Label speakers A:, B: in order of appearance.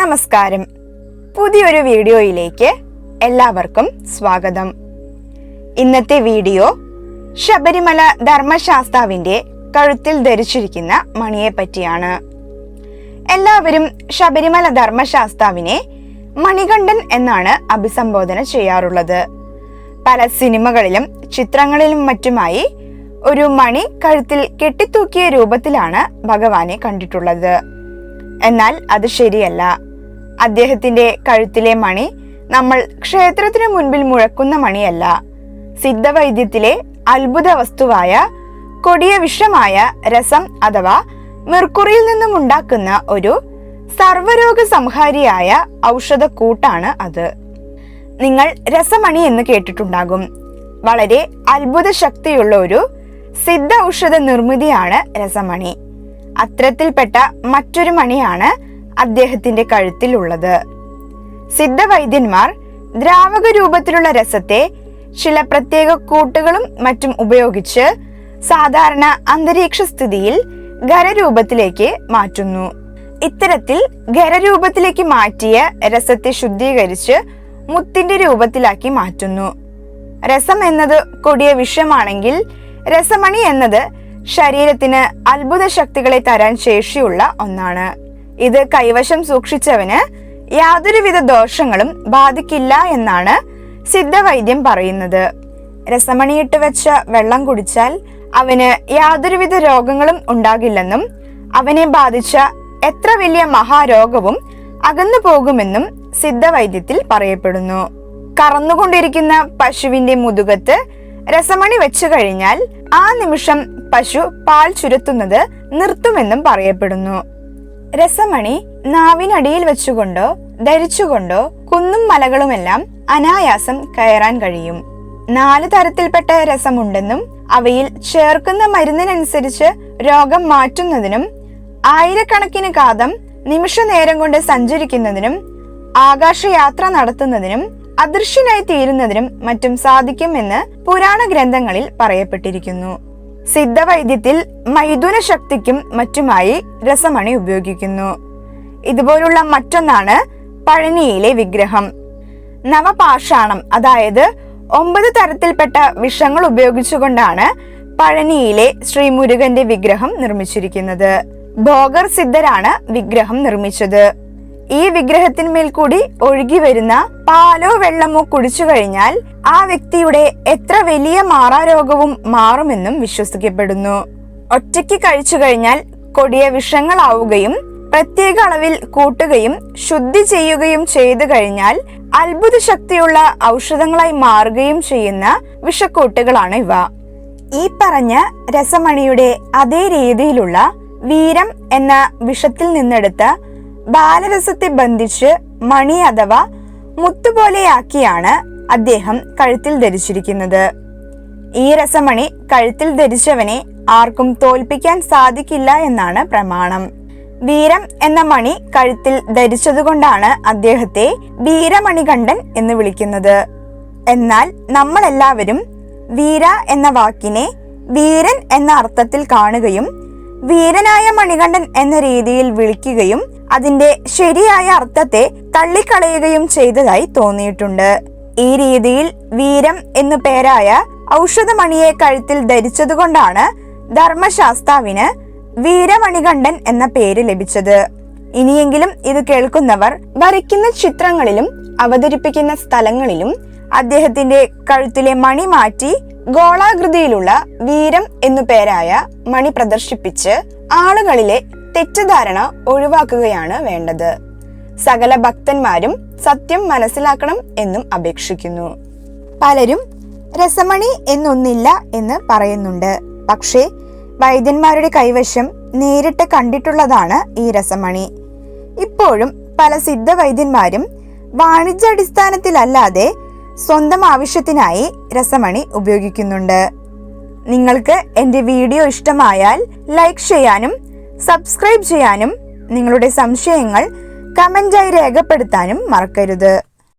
A: നമസ്കാരം. പുതിയൊരു വീഡിയോയിലേക്ക് എല്ലാവർക്കും സ്വാഗതം. ഇന്നത്തെ വീഡിയോ ശബരിമല ധർമ്മശാസ്താവിന്റെ കഴുത്തിൽ ധരിച്ചിരിക്കുന്ന മണിയെ പറ്റിയാണ്. എല്ലാവരും ശബരിമല ധർമ്മശാസ്താവിനെ മണികണ്ഠൻ എന്നാണ് അഭിസംബോധന ചെയ്യാറുള്ളത്. പല സിനിമകളിലും ചിത്രങ്ങളിലും മറ്റുമായി ഒരു മണി കഴുത്തിൽ കെട്ടിത്തൂക്കിയ രൂപത്തിലാണ് ഭഗവാനെ കണ്ടിട്ടുള്ളത്. എന്നാൽ അത് ശരിയല്ല. അദ്ദേഹത്തിന്റെ കഴുത്തിലെ മണി നമ്മൾ ക്ഷേത്രത്തിനു മുൻപിൽ മുഴക്കുന്ന മണിയല്ല. സിദ്ധവൈദ്യത്തിലെ അത്ഭുത വസ്തുവായ കൊടിയ വിഷമായ രസം അഥവാ മെർക്കുറിയിൽ നിന്നും ഉണ്ടാക്കുന്ന ഒരു സർവരോഗ സംഹാരിയായ ഔഷധക്കൂട്ടാണ് അത്. നിങ്ങൾ രസമണി എന്ന് കേട്ടിട്ടുണ്ടാകും. വളരെ അത്ഭുത ശക്തിയുള്ള ഒരു സിദ്ധ ഔഷധ നിർമ്മിതിയാണ് രസമണി. അത്തരത്തിൽപ്പെട്ട മറ്റൊരു മണിയാണ് അദ്ദേഹത്തിന്റെ കഴുത്തിലുള്ളത്. സിദ്ധവൈദ്യന്മാർ ദ്രാവക രൂപത്തിലുള്ള രസത്തെ ചില പ്രത്യേക കൂട്ടുകളും മറ്റും ഉപയോഗിച്ച് സാധാരണ അന്തരീക്ഷ സ്ഥിതിയിൽ ഖരരൂപത്തിലേക്ക് മാറ്റുന്നു. ഇത്തരത്തിൽ ഖരരൂപത്തിലേക്ക് മാറ്റിയ രസത്തെ ശുദ്ധീകരിച്ച് മുത്തിന്റെ രൂപത്തിലാക്കി മാറ്റുന്നു. രസം എന്നത് കൊടിയ വിഷമാണെങ്കിൽ രസമണി എന്നത് ശരീരത്തിന് അത്ഭുത ശക്തികളെ തരാൻ ശേഷിയുള്ള ഒന്നാണ്. ഇത് കൈവശം സൂക്ഷിച്ചവന് യാതൊരുവിധ ദോഷങ്ങളും ബാധിക്കില്ല എന്നാണ് സിദ്ധവൈദ്യം പറയുന്നത്. രസമണിയിട്ട് വെച്ച വെള്ളം കുടിച്ചാൽ അവന് യാതൊരുവിധ രോഗങ്ങളും ഉണ്ടാകില്ലെന്നും അവനെ ബാധിച്ച എത്ര വലിയ മഹാരോഗവും അകന്നു പോകുമെന്നും സിദ്ധവൈദ്യത്തിൽ പറയപ്പെടുന്നു. കറന്നുകൊണ്ടിരിക്കുന്ന പശുവിന്റെ മുതുകത്ത് രസമണി വെച്ചു കഴിഞ്ഞാൽ ആ നിമിഷം പശു പാൽ ചുരത്തുന്നത് നിർത്തുമെന്നും പറയപ്പെടുന്നു. രസമണി നാവിനടിയിൽ വെച്ചുകൊണ്ടോ ധരിച്ചുകൊണ്ടോ കുന്നും മലകളുമെല്ലാം അനായാസം കയറാൻ കഴിയും. നാല് തരത്തിൽപ്പെട്ട രസമുണ്ടെന്നും അവയിൽ ചേർക്കുന്ന മരുന്നിനനുസരിച്ച് രോഗം മാറ്റുന്നതിനും ആയിരക്കണക്കിന് കാതം നിമിഷ നേരം കൊണ്ട് സഞ്ചരിക്കുന്നതിനും ആകാശയാത്ര നടത്തുന്നതിനും അദൃശ്യനായി തീരുന്നതിനും മറ്റും സാധിക്കും എന്ന് പുരാണ ഗ്രന്ഥങ്ങളിൽ പറയപ്പെട്ടിരിക്കുന്നു. സിദ്ധവൈദ്യത്തിൽ മൈഥുന ശക്തിക്കും മറ്റുമായി രസമണി ഉപയോഗിക്കുന്നു. ഇതുപോലുള്ള മറ്റൊന്നാണ് പഴനിയിലെ വിഗ്രഹം. നവപാഷാണം അതായത് ഒമ്പത് തരത്തിൽപ്പെട്ട വിഷങ്ങൾ ഉപയോഗിച്ചുകൊണ്ടാണ് പഴനിയിലെ ശ്രീ മുരുകന്റെ വിഗ്രഹം നിർമ്മിച്ചിരിക്കുന്നത്. ഭോഗർ സിദ്ധരാണ് വിഗ്രഹം നിർമ്മിച്ചത്. ഈ വിഗ്രഹത്തിന്മേൽ കൂടി ഒഴുകി വരുന്ന പാലോ വെള്ളമോ കുടിച്ചു കഴിഞ്ഞാൽ ആ വ്യക്തിയുടെ എത്ര വലിയ മാറാരോഗവും മാറുമെന്നും വിശ്വസിക്കപ്പെടുന്നു. ഒറ്റയ്ക്ക് കഴിച്ചു കഴിഞ്ഞാൽ കൊടിയ വിഷങ്ങളാവുകയും പ്രത്യേക അളവിൽ കൂട്ടുകയും ശുദ്ധി ചെയ്യുകയും ചെയ്തു കഴിഞ്ഞാൽ അത്ഭുത ശക്തിയുള്ള ഔഷധങ്ങളായി മാറുകയും ചെയ്യുന്ന വിഷക്കൂട്ടുകളാണ് ഇവ. ഈ പറഞ്ഞ രസമണിയുടെ അതേ രീതിയിലുള്ള വീരം എന്ന വിഷത്തിൽ നിന്നെടുത്ത ബാലരസത്തെ ബന്ധിച്ച് മണി അഥവാ മുത്തുപോലെയാക്കിയാണ് അദ്ദേഹം കഴുത്തിൽ ധരിച്ചിരിക്കുന്നത്. ഈ രസമണി കഴുത്തിൽ ധരിച്ചവനെ ആർക്കും തോൽപ്പിക്കാൻ സാധിക്കില്ല എന്നാണ് പ്രമാണം. വീരം എന്ന മണി കഴുത്തിൽ ധരിച്ചതുകൊണ്ടാണ് അദ്ദേഹത്തെ വീരമണികണ്ഠൻ എന്ന് വിളിക്കുന്നത്. എന്നാൽ നമ്മളെല്ലാവരും വീര എന്ന വാക്കിനെ വീരൻ എന്ന അർത്ഥത്തിൽ കാണുകയും വീരനായ മണികണ്ഠൻ എന്ന രീതിയിൽ വിളിക്കുകയും അതിന്റെ ശരിയായ അർത്ഥത്തെ തള്ളിക്കളയുകയും ചെയ്തതായി തോന്നിയിട്ടുണ്ട്. ഈ രീതിയിൽ വീരം എന്നു പേരായ ഔഷധമണിയെ കഴുത്തിൽ ധരിച്ചതുകൊണ്ടാണ് ധർമ്മശാസ്താവിന് വീരമണികണ്ഠൻ എന്ന പേര് ലഭിച്ചത്. ഇനിയെങ്കിലും ഇത് കേൾക്കുന്നവർ വരയ്ക്കുന്ന ചിത്രങ്ങളിലും അവതരിപ്പിക്കുന്ന സ്ഥലങ്ങളിലും അദ്ദേഹത്തിന്റെ കഴുത്തിലെ മണി മാറ്റി ഗോളാകൃതിയിലുള്ള വീരം എന്നു പേരായ മണി പ്രദർശിപ്പിച്ച് ആളുകളിലെ തെറ്റിദ്ധാരണ ഒഴിവാക്കുകയാണ് വേണ്ടത്. സകല ഭക്തന്മാരും സത്യം മനസ്സിലാക്കണം എന്നും അപേക്ഷിക്കുന്നു. പലരും രസമണി എന്നൊന്നില്ല എന്ന് പറയുന്നുണ്ട്. പക്ഷേ വൈദ്യന്മാരുടെ കൈവശം നേരിട്ട് കണ്ടിട്ടുള്ളതാണ് ഈ രസമണി. ഇപ്പോഴും പല സിദ്ധ സിദ്ധവൈദ്യന്മാരും വാണിജ്യാടിസ്ഥാനത്തിലല്ലാതെ സ്വന്തം ആവശ്യത്തിനായി രസമണി ഉപയോഗിക്കുന്നുണ്ട്. നിങ്ങൾക്ക് എന്റെ വീഡിയോ ഇഷ്ടമായാൽ ലൈക്ക് ചെയ്യാനും സബ്സ്ക്രൈബ് ചെയ്യാനും നിങ്ങളുടെ സംശയങ്ങൾ കമന്റായി രേഖപ്പെടുത്താനും മറക്കരുത്.